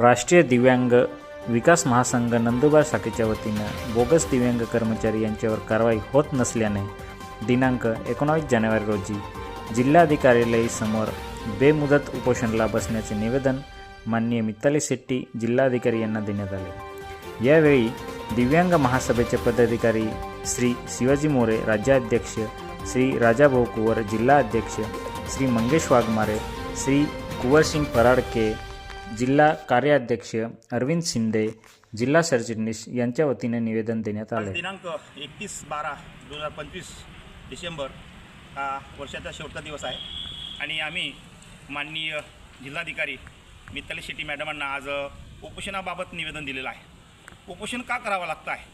राष्ट्रीय दिव्यांग विकास महासंघ नंदुरबार शाखेच्या वतीनं बोगस दिव्यांग कर्मचारी यांच्यावर कारवाई होत नसल्याने दिनांक एकोणावीस जानेवारी रोजी जिल्हाधिकार्यालयीसमोर बेमुदत उपोषणाला बसण्याचे निवेदन माननीय मित्ताली शेट्टी जिल्हाधिकारी यांना देण्यात आले. यावेळी दिव्यांग महासभेचे पदाधिकारी श्री शिवाजी मोरे राज्याध्यक्ष श्री राजाभाऊ कुवर जिल्हाध्यक्ष श्री मंगेश वाघमारे श्री कुवरसिंग पराडके जिल्हा कार्याध्यक्ष अरविंद शिंदे जिल्हा सरचिटणीस यांच्या वतीने निवेदन देण्यात आले. दिनांक एकतीस बारा दोन हजार पंचवीस डिसेंबर हा वर्षाचा शेवटचा दिवस आहे. आणि आम्ही माननीय जिल्हाधिकारी मिताली शेट्टी मॅडमांना आज उपोषणाबाबत निवेदन दिलेलं आहे. उपोषण का करावं लागतं आहे?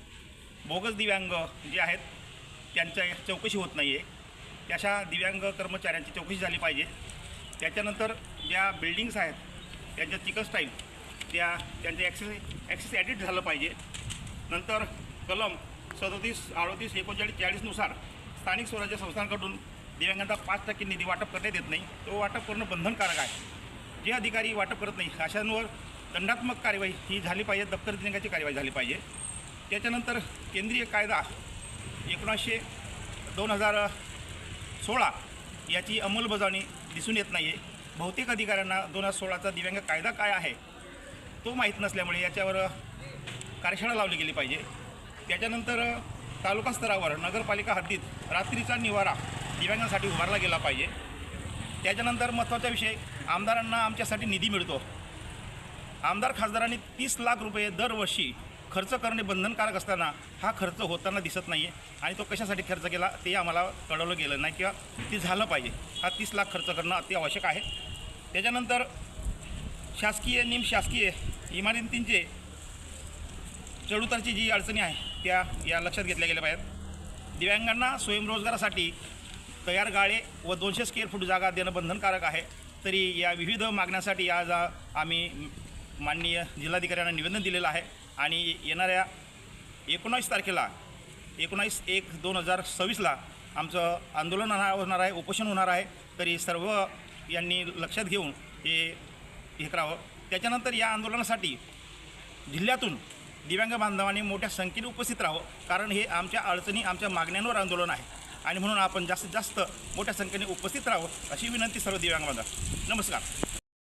बोगस दिव्यांग जे आहेत त्यांच्या चौकशी होत नाही आहे त्याशा दिव्यांग कर्मचाऱ्यांची चौकशी झाली पाहिजे. त्याच्यानंतर ज्या बिल्डिंग्स आहेत त्यांच्या चिकन स्टाईल त्या त्यांचं ॲक्सेस ॲक्सेस ॲडिट झालं पाहिजे. नंतर कलम सदोतीस अडोतीस एकोणचाळीस चाळीसनुसार स्थानिक स्वराज्य संस्थांकडून दिव्यांगांचा पाच टक्के निधी वाटप करण्यात येत नाही. तो वाटप करणं बंधनकारक आहे. जे अधिकारी वाटप करत नाही अशांवर दंडात्मक कार्यवाही ही झाली पाहिजे दप्तर दिनांकाची कार्यवाही झाली पाहिजे. त्याच्यानंतर केंद्रीय कायदा एकोणीसशे दोन हजार सोळा याची अंमलबजावणी दिसून येत नाही आहे बहुतेक अधिकाऱ्यांना दोन हजार सोळाचा दिव्यांग कायदा काय आहे तो माहीत नसल्यामुळे याच्यावर कार्यशाळा लावली गेली पाहिजे. त्याच्यानंतर तालुका स्तरावर नगरपालिका हद्दीत रात्रीचा निवारा दिव्यांगांसाठी उभारला गेला पाहिजे. त्याच्यानंतर महत्त्वाचा विषय आमदारांना आमच्यासाठी निधी मिळतो. आमदार खासदारांनी तीस लाख रुपये दरवर्षी खर्च करणे बंधनकारक असताना हा खर्च होताना दिसत नाही आहे आणि तो कशासाठी खर्च केला ते आम्हाला कळवलं गेलं नाही किंवा ते झालं पाहिजे. हा तीस लाख खर्च करणं अति आवश्यक आहे. त्याच्यानंतर शासकीय निम शासकीय इमारतींचे चढउतारची जी अडचणी आहे त्या या लक्षात घेतल्या गेल्या पाहिजेत. दिव्यांगांना स्वयंरोजगारासाठी तयार गाळे व दोनशे स्क्वेअर फूट जागा देणं बंधनकारक आहे. तरी या विविध मागण्यासाठी आज आम्ही माननीय जिल्हाधिकाऱ्यांना निवेदन दिलेलं आहे. आणि येणाऱ्या एकोणावीस तारखेला एकोणावीस एक दोन हजार सव्वीसला आमचं आंदोलन होणार होणार आहे उपोषण होणार आहे. तरी सर्व यांनी लक्षात घेऊन हे हे करावं. त्याच्यानंतर या आंदोलनासाठी जिल्ह्यातून दिव्यांग बांधवांनी मोठ्या संख्येने उपस्थित राहावं. कारण हे आमच्या अडचणी आमच्या मागण्यांवर आंदोलन आहे. आणि म्हणून आपण जास्तीत जास्त मोठ्या संख्येने उपस्थित राहावं अशी विनंती सर्व दिव्यांग बांधव नमस्कार.